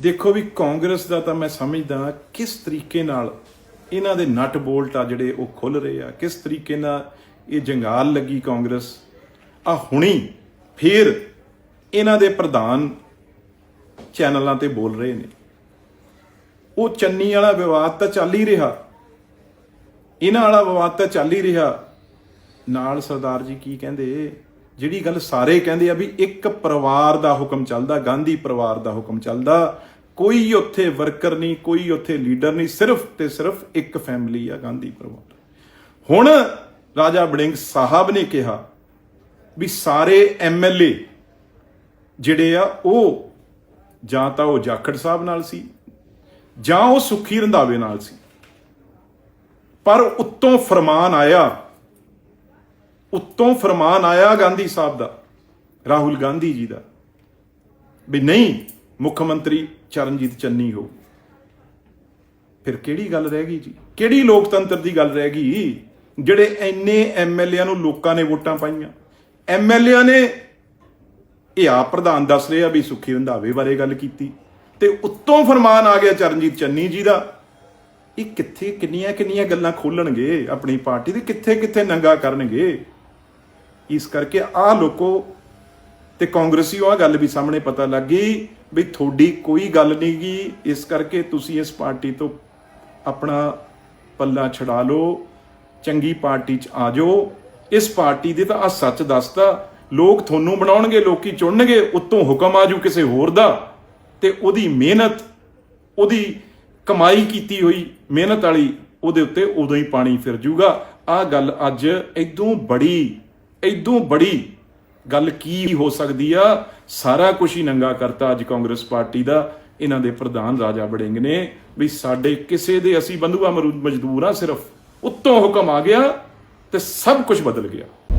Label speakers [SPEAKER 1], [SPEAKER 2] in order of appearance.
[SPEAKER 1] ਦੇਖੋ ਵੀ ਕਾਂਗਰਸ ਦਾ ਤਾਂ ਮੈਂ ਸਮਝਦਾ ਕਿਸ ਤਰੀਕੇ ਨਾਲ ਇਹਨਾਂ ਦੇ ਨਟ ਬੋਲਟ ਆ ਜਿਹੜੇ ਉਹ ਖੁੱਲ ਰਹੇ ਆ, ਕਿਸ ਤਰੀਕੇ ਨਾਲ ਇਹ ਜੰਗਾਲ ਲੱਗੀ ਕਾਂਗਰਸ। ਆ ਹੁਣੀ ਫੇਰ ਇਹਨਾਂ ਦੇ ਪ੍ਰਧਾਨ ਚੈਨਲਾਂ ਤੇ ਬੋਲ ਰਹੇ ਨੇ। ਉਹ ਚੰਨੀ ਵਾਲਾ ਵਿਵਾਦ ਤਾਂ ਚੱਲ ਹੀ ਰਿਹਾ। ਇਹਨਾਂ ਵਾਲਾ ਵਿਵਾਦ ਤਾਂ ਚੱਲ ਹੀ ਰਿਹਾ। ਨਾਲ ਸਰਦਾਰ ਜੀ ਕੀ ਕਹਿੰਦੇ? ਜਿਹੜੀ ਗੱਲ ਸਾਰੇ ਕਹਿੰਦੇ ਆ ਵੀ ਇੱਕ ਪਰਿਵਾਰ ਦਾ ਹੁਕਮ ਚੱਲਦਾ, ਗਾਂਧੀ ਪਰਿਵਾਰ ਦਾ ਹੁਕਮ ਚੱਲਦਾ, ਕੋਈ ਉੱਥੇ ਵਰਕਰ ਨਹੀਂ, ਕੋਈ ਉੱਥੇ ਲੀਡਰ ਨਹੀਂ, ਸਿਰਫ ਤੇ ਸਿਰਫ ਇੱਕ ਫੈਮਿਲੀ ਆ ਗਾਂਧੀ ਪਰਿਵਾਰ ਹੁਣ ਰਾਜਾ ਬੜਿੰਗ ਸਾਹਿਬ ਨੇ ਕਿਹਾ ਵੀ ਸਾਰੇ ਐਮਐਲਏ ਜਿਹੜੇ ਆ, ਉਹ ਜਾਂ ਤਾਂ ਉਹ ਜਾਖੜ ਸਾਹਿਬ ਨਾਲ ਸੀ, ਜਾਂ ਉਹ ਸੁਖੀ ਰੰਧਾਵੇ ਨਾਲ ਸੀ। ਪਰ ਉੱਤੋਂ ਫਰਮਾਨ ਆਇਆ ਉੱਤੋਂ ਫਰਮਾਨ ਆਇਆ ਗਾਂਧੀ ਸਾਹਿਬ ਦਾ, ਰਾਹੁਲ ਗਾਂਧੀ ਜੀ ਦਾ, ਵੀ ਨਹੀਂ, ਮੁੱਖ ਮੰਤਰੀ ਚਰਨਜੀਤ ਚੰਨੀ ਹੋ। ਫਿਰ ਕਿਹੜੀ ਗੱਲ ਰਹਿ ਗਈ ਜੀ? ਕਿਹੜੀ ਲੋਕਤੰਤਰ ਦੀ ਗੱਲ ਰਹਿ ਗਈ? ਜਿਹੜੇ ਐਨੇ ਐਮਐਲਏਆਂ ਨੂੰ ਲੋਕਾਂ ਨੇ ਵੋਟਾਂ ਪਾਈਆਂ। ਐਮਐਲਏਆਂ ਨੇ ਇਹ ਆਪ ਪ੍ਰਧਾਨ ਦੱਸ ਰਿਹਾ ਵੀ ਸੁਖੀ ਰੰਧਾਵੇ ਬਾਰੇ ਗੱਲ ਕੀਤੀ। ਤੇ ਉੱਤੋਂ ਫਰਮਾਨ ਆ ਗਿਆ ਚਰਨਜੀਤ ਚੰਨੀ ਜੀ ਦਾ। ਇਹ ਕਿੱਥੇ, ਕਿੰਨੀਆਂ ਕਿੰਨੀਆਂ ਗੱਲਾਂ ਖੋਲਣਗੇ ਆਪਣੀ ਪਾਰਟੀ ਦੇ? ਕਿੱਥੇ ਕਿੱਥੇ ਨੰਗਾ ਕਰਨਗੇ? ਇਸ ਕਰਕੇ ਆਹ ਲੋਕੋ ਤੇ ਕਾਂਗਰਸੀਓ ਆ ਗੱਲ ਵੀ ਸਾਹਮਣੇ ਪਤਾ ਲੱਗ ਗਈ ਵੀ ਤੁਹਾਡੀ ਕੋਈ ਗੱਲ ਨਹੀਂ ਗੀ। ਇਸ ਕਰਕੇ ਤੁਸੀਂ ਇਸ ਪਾਰਟੀ ਤੋਂ ਆਪਣਾ ਪੱਲਾ ਛਡਾ ਲਓ, ਚੰਗੀ ਪਾਰਟੀ 'ਚ ਆ ਜਾਓ। ਇਸ ਪਾਰਟੀ ਦੇ ਤਾਂ ਆ ਸੱਚ ਦੱਸਦਾ ਲੋਕ ਤੁਹਾਨੂੰ ਬਣਾਉਣਗੇ ਲੋਕੀ ਚੁਣਨਗੇ, ਉੱਤੋਂ ਹੁਕਮ ਆਜੂ ਕਿਸੇ ਹੋਰ ਦਾ। ਤੇ ਉਹਦੀ ਮਿਹਨਤ, ਉਹਦੀ ਕਮਾਈ ਕੀਤੀ ਹੋਈ ਮਿਹਨਤ ਵਾਲੀ ਉਹਦੇ ਉੱਤੇ ਉਦੋਂ ਹੀ ਪਾਣੀ ਫਿਰ ਜੂਗਾ। ਆ ਗੱਲ ਅੱਜ ਇਦੋਂ ਬੜੀ ਇਦੋਂ ਬੜੀ ਗੱਲ ਕੀ ਹੋ ਸਕਦੀ ਆ? ਸਾਰਾ ਕੁਝ ਹੀ ਨੰਗਾ ਕਰਤਾ ਅੱਜ ਕਾਂਗਰਸ ਪਾਰਟੀ ਦਾ। ਇਹਨਾਂ ਦੇ ਪ੍ਰਧਾਨ ਰਾਜਾ ਬੜਿੰਗ ਨੇ ਵੀ ਸਾਡੇ ਕਿਸੇ ਦੇ ਅਸੀਂ ਬੰਧੂਆ ਮਰੂ- ਮਜ਼ਦੂਰ ਆ ਸਿਰਫ। ਉੱਤੋਂ ਹੁਕਮ ਆ ਗਿਆ ਤੇ ਸਭ ਕੁਝ ਬਦਲ ਗਿਆ।